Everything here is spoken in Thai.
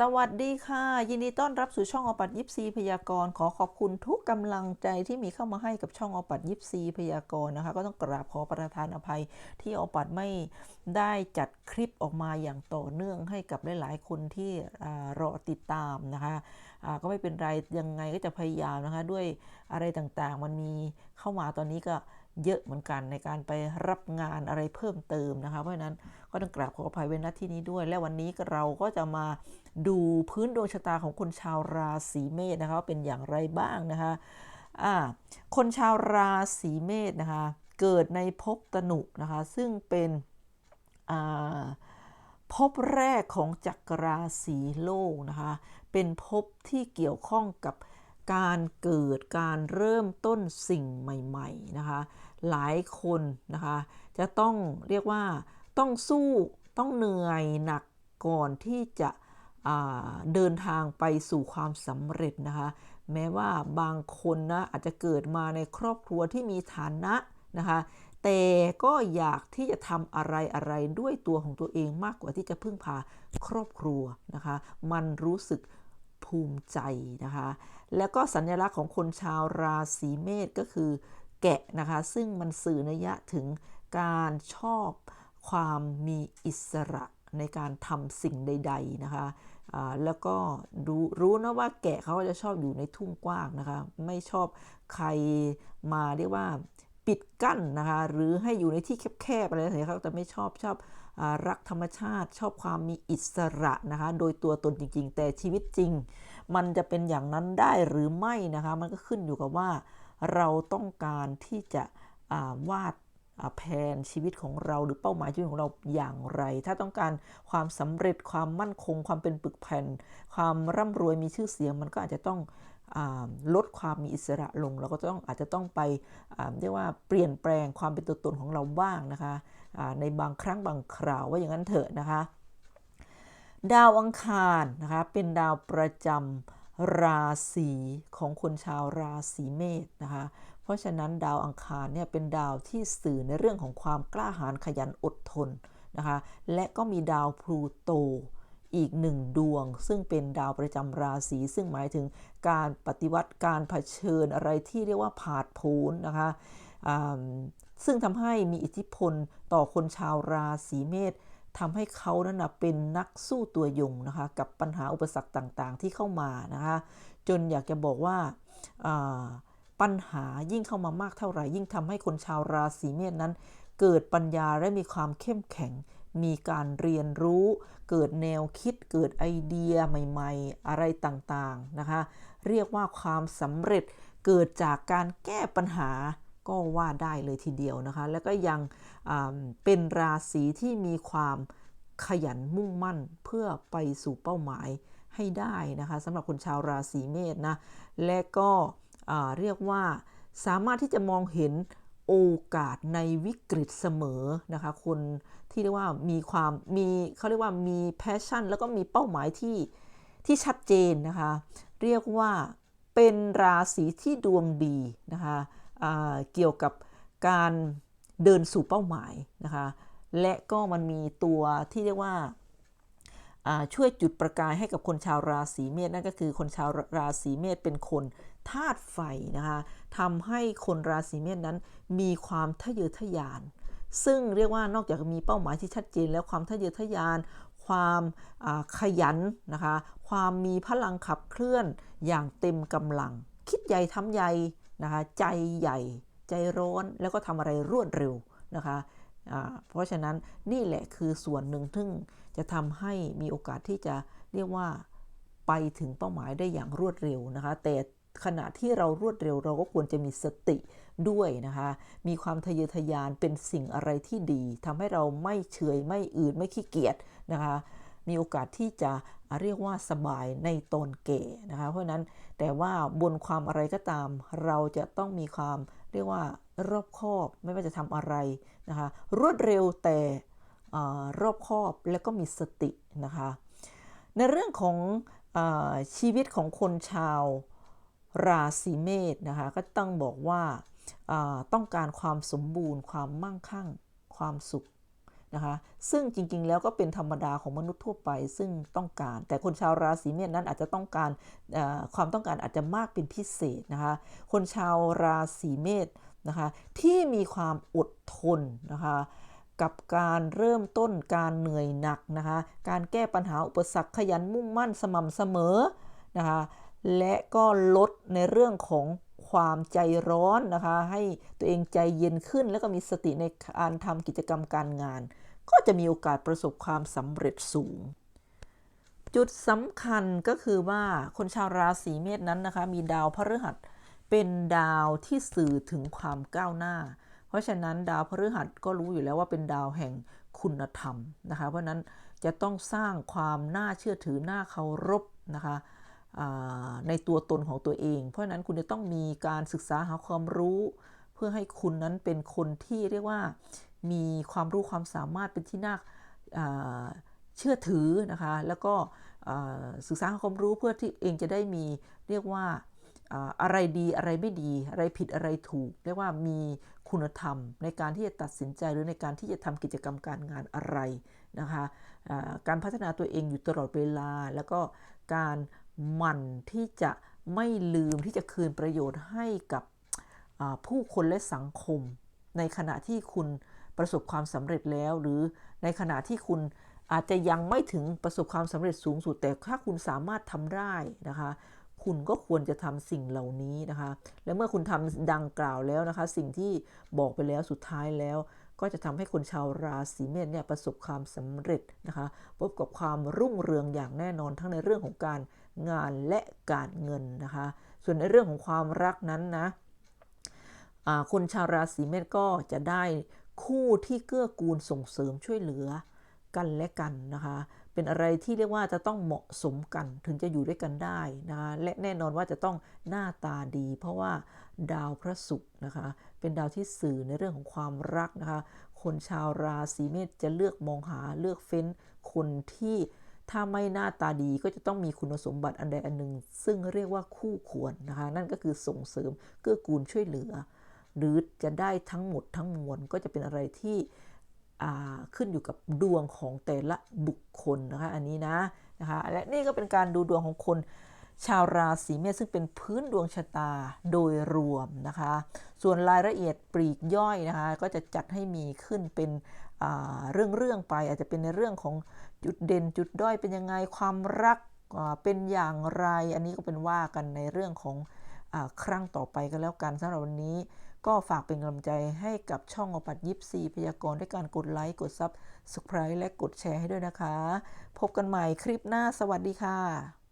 สวัสดีค่ะ ยินดีต้อนรับสู่ช่องอปัดยิปซีพยากรณ์ขอขอบคุณทุกกำลังใจที่มีเข้ามาให้กับช่องอปัดยิปซีพยากรณ์นะคะ ก็ต้องกราบขอประทานอภัย ที่อปัดไม่ได้จัดคลิปออกมาอย่างต่อเนื่องให้กับหลายๆคนที่รอติดตามนะคะก็ไม่เป็นไรยังไงก็จะพยายามนะคะ ด้วยอะไรต่างๆ มันมีเข้ามาตอนนี้ก็ เยอะเหมือนกันในการไปรับงานอะไรเพิ่มเติมนะคะ เพราะฉะนั้นก็ต้องกราบขออภัยเว้นณที่นี้ด้วย และวันนี้เราก็จะมาดูพื้นดวงชะตาของคนชาวราศีเมษนะคะว่าเป็นอย่างไรบ้างนะคะอ่าคนชาวราศีเมษนะคะเกิดในภพตนุนะคะซึ่งเป็นอ่าภพแรกของจักรราศีโลกนะคะเป็นภพที่เกี่ยวข้องกับ การเกิดการเริ่มต้นสิ่งใหม่ๆนะคะหลายคนนะคะจะต้องเรียกว่าต้องสู้ต้องเหนื่อยหนักก่อนที่จะเดินทางไปสู่ความสำเร็จนะคะแม้ว่าบางคนนะอาจจะเกิดมาในครอบครัวที่มีฐานะนะคะแต่ก็อยากที่จะทำอะไรอะไรด้วยตัวของตัวเองมากกว่าที่จะพึ่งพาครอบครัวนะคะมันรู้สึก ภูมิใจนะคะ แล้วก็สัญลักษณ์ของคนชาวราศีเมษก็คือ แกะนะคะ ซึ่งมันสื่อนัยะถึงการชอบความมีอิสระในการทำสิ่งใด ๆนะคะแล้วก็รู้รู้นะว่าแกะเขาจะชอบอยู่ในทุ่งกว้างนะคะ ไม่ชอบใครมาเรียกว่าปิดกั้นนะคะ หรือให้อยู่ในที่แคบๆอะไรอย่างเงี้ยเขาจะไม่ชอบชอบ รักธรรมชาติชอบความมีอิสระนะคะ โดยตัวตนจริง ๆ แต่ชีวิตจริง มันจะเป็นอย่างนั้นได้หรือไม่นะคะ มันก็ขึ้นอยู่กับว่าเราต้องการที่จะาวาดแผนชีวิตของเราหรือเป้าหมายชีวิตของเราอย่างไร ถ้าต้องการความสำเร็จความมั่นคง ความเป็นปึกแผ่น ความร่ำรวยมีชื่อเสียง มันก็อาจจะต้อง ลดความมีอิสระลง เราก็ต้องอาจจะต้องไปเรียกว่าเปลี่ยนแปลงความเป็นตัวตนของเราบ้างนะคะในบางครั้งบางคราวว่าอย่างนั้นเถอะนะคะ ดาวอังคารนะคะเป็นดาวประจำราศีของคนชาวราศีเมษนะคะเพราะฉะนั้นดาวอังคารเนี่ยเป็นดาวที่สื่อในเรื่องของความกล้าหาญขยันอดทนนะคะและก็มีดาวพลูโต อีกหนึ่งดวง ซึ่งเป็นดาวประจำราศีซึ่งหมายถึงการปฏิวัติการเผชิญอะไรที่เรียกว่าผาดโผนนะคะซึ่งทำให้มีอิทธิพลต่อคนชาวราศีเมษทำให้เขานั้นนะเป็นนักสู้ตัวยงนะคะกับปัญหาอุปสรรคต่างๆ ที่เข้ามานะคะจนอยากจะบอกว่าปัญหายิ่งเข้ามามากเท่าไหร่ยิ่งทำให้คนชาวราศีเมษนั้น เกิดปัญญาและมีความเข้มแข็ง มีการเรียนรู้ เกิดแนวคิดเกิดไอเดียใหม่ๆ อะไรต่างๆนะคะ เรียกว่าความสำเร็จเกิดจากการแก้ปัญหาก็ว่าได้เลยทีเดียวนะคะ แล้วก็ยังเป็นราศีที่มีความขยันมุ่งมั่นเพื่อไปสู่เป้าหมายให้ได้นะคะสำหรับคนชาวราศีเมษนะ และก็เรียกว่าสามารถที่จะมองเห็น โอกาสในวิกฤตเสมอนะคะ คนที่เรียกว่ามีความมีเขาเรียกว่ามีแพชชั่น แล้วก็มีเป้าหมายที่ที่ชัดเจนนะคะ เรียกว่าเป็นราศีที่ดวงดีนะคะอ่าเกี่ยวกับการเดินสู่เป้าหมายนะคะ และก็มันมีตัวที่เรียกว่า ช่วยจุดประกายให้กับคนชาวราศีเมษนั่นก็คือคนชาวราศีเมษเป็นคนธาตุไฟนะคะทำให้คนราศีเมษนั้นมีความทะเยอทะยาน ซึ่งเรียกว่านอกจากมีเป้าหมายที่ชัดเจน แล้วความทะเยอทะยาน ความขยันนะคะความมีพลังขับเคลื่อนอย่างเต็มกำลัง คิดใหญ่ทำใหญ่นะคะใจใหญ่ ใจร้อนแล้วก็ทำอะไรรวดเร็วนะคะอ่าเพราะฉะนั้นนี่แหละคือส่วนหนึ่งที่ง จะทำให้มีโอกาสที่จะเรียกว่าไปถึงเป้าหมายได้อย่างรวดเร็วนะคะ แต่ขณะที่เรารวดเร็วเราก็ควรจะมีสติด้วยนะคะ มีความทะเยอทะยานเป็นสิ่งอะไรที่ดีทำให้เราไม่เฉยไม่อืดไม่ขี้เกียจนะคะ มีโอกาสที่จะเรียกว่าสบายในตนแก่นะคะ เพราะนั้นแต่ว่าบนความอะไรก็ตาม เราจะต้องมีความเรียกว่ารอบคอบ ไม่ว่าจะทำอะไรนะคะ รวดเร็วแต่ รอบคอบแล้วก็มีสตินะคะ ในเรื่องของอชีวิตของคนชาวราศีเมษนะคะก็ต้องบอกว่าต้องการความสมบูรณ์ ความมั่งคั่ง ความสุขนะคะซึ่งจริงๆแล้วก็เป็นธรรมดาของมนุษย์ทั่วไป ซึ่งต้องการ แต่คนชาวราศีเมษนั้นอาจจะต้องการความต้องการอาจจะมากเป็นพิเศษนะคะคนชาวราศีเมษนะคะที่มีความอดทนนะคะ กับการเริ่มต้นการเหนื่อยหนักนะคะ การแก้ปัญหาอุปสรรคขยันมุ่งมั่นสม่ำเสมอนะคะ และก็ลดในเรื่องของความใจร้อนนะคะ ให้ตัวเองใจเย็นขึ้น แล้วก็มีสติในการทำกิจกรรมการงาน ก็จะมีโอกาสประสบความสำเร็จสูง จุดสำคัญก็คือว่าคนชาวราศีเมษนั้นนะคะ มีดาวพฤหัสเป็นดาวที่สื่อถึงความก้าวหน้า ราะฉะนั้นดาวพฤหัสก็รู้อยู่แล้วว่าเป็นดาวแห่งคุณธรรมนะคะ เพราะนั้นจะต้องสร้างความน่าเชื่อถือน่าเคารพนะคะในตัวตนของตัวเอง เพราะนั้นคุณจะต้องมีการศึกษาหาความรู้ เพื่อให้คุณนั้นเป็นคนที่เรียกว่ามีความรู้ความสามารถเป็นที่น่าเชื่อถือนะคะ แล้วก็ศึกษาหาความรู้เพื่อที่เองจะได้มีเรียกว่า อะไรดีอะไรไม่ดี อะไรผิดอะไรถูก เรียกว่ามีคุณธรรมในการที่จะตัดสินใจหรือในการที่จะทำกิจกรรมการงานอะไรนะคะการพัฒนาตัวเองอยู่ตลอดเวลา แล้วก็การหมั่นที่จะไม่ลืมที่จะคืนประโยชน์ให้กับผู้คนและสังคม ในขณะที่คุณประสบความสำเร็จแล้ว หรือในขณะที่คุณอาจจะยังไม่ถึงประสบความสำเร็จสูงสุด แต่ถ้าคุณสามารถทำได้นะคะ คุณก็ควรจะทำสิ่งเหล่านี้นะคะ และเมื่อคุณทำดังกล่าวแล้วนะคะ สิ่งที่บอกไปแล้วสุดท้ายแล้ว ก็จะทำให้คนชาวราศีเมษเนี่ยประสบความสำเร็จนะคะ พบกับความรุ่งเรืองอย่างแน่นอนทั้งในเรื่องของการงานและการเงินนะคะ ส่วนในเรื่องของความรักนั้นนะคนชาวราศีเมษก็จะได้คู่ที่เกื้อกูลส่งเสริมช่วยเหลือกันและกันนะคะ เป็นอะไรที่เรียกว่าจะต้องเหมาะสมกันถึงจะอยู่ด้วยกันได้นะคะและแน่นอนว่าจะต้องหน้าตาดี เพราะว่าดาวพระศุกร์นะคะ เป็นดาวที่สื่อในเรื่องของความรักนะคะ คนชาวราศีเมษจะเลือกมองหาเลือกเฟ้นคนที่ถ้าไม่หน้าตาดีก็จะต้องมีคุณสมบัติอันใดอันหนึ่ง ซึ่งเรียกว่าคู่ควรนะคะ นั่นก็คือส่งเสริมเกื้อกูลช่วยเหลือ หรือจะได้ทั้งหมดทั้งมวลก็จะเป็นอะไรที่ ขึ้นอยู่กับดวงของแต่ละบุคคลนะคะอันนี้นะนะคะและนี่ก็เป็นการดูดวงของคนชาวราศีเมษซึ่งเป็นพื้นดวงชะตาโดยรวมนะคะ ส่วนรายละเอียดปลีกย่อยนะคะ ก็จะจัดให้มีขึ้นเป็นอ่าเรื่องๆไป อาจจะเป็นในเรื่องของจุดเด่นจุดด้อยเป็นยังไงความรักเป็นอย่างไร อันนี้ก็เป็นว่ากันในเรื่องของอครั้งต่อไปก็แล้วกันสำหรับวันนี้ ก็ฝากเป็นกำลังใจให้กับช่องอปัดยิปซีพยากรณ์ด้วยการกดไลค์ กดซับสไครต์และกดแชร์ให้ด้วยนะคะ พบกันใหม่คลิปหน้าสวัสดีค่ะ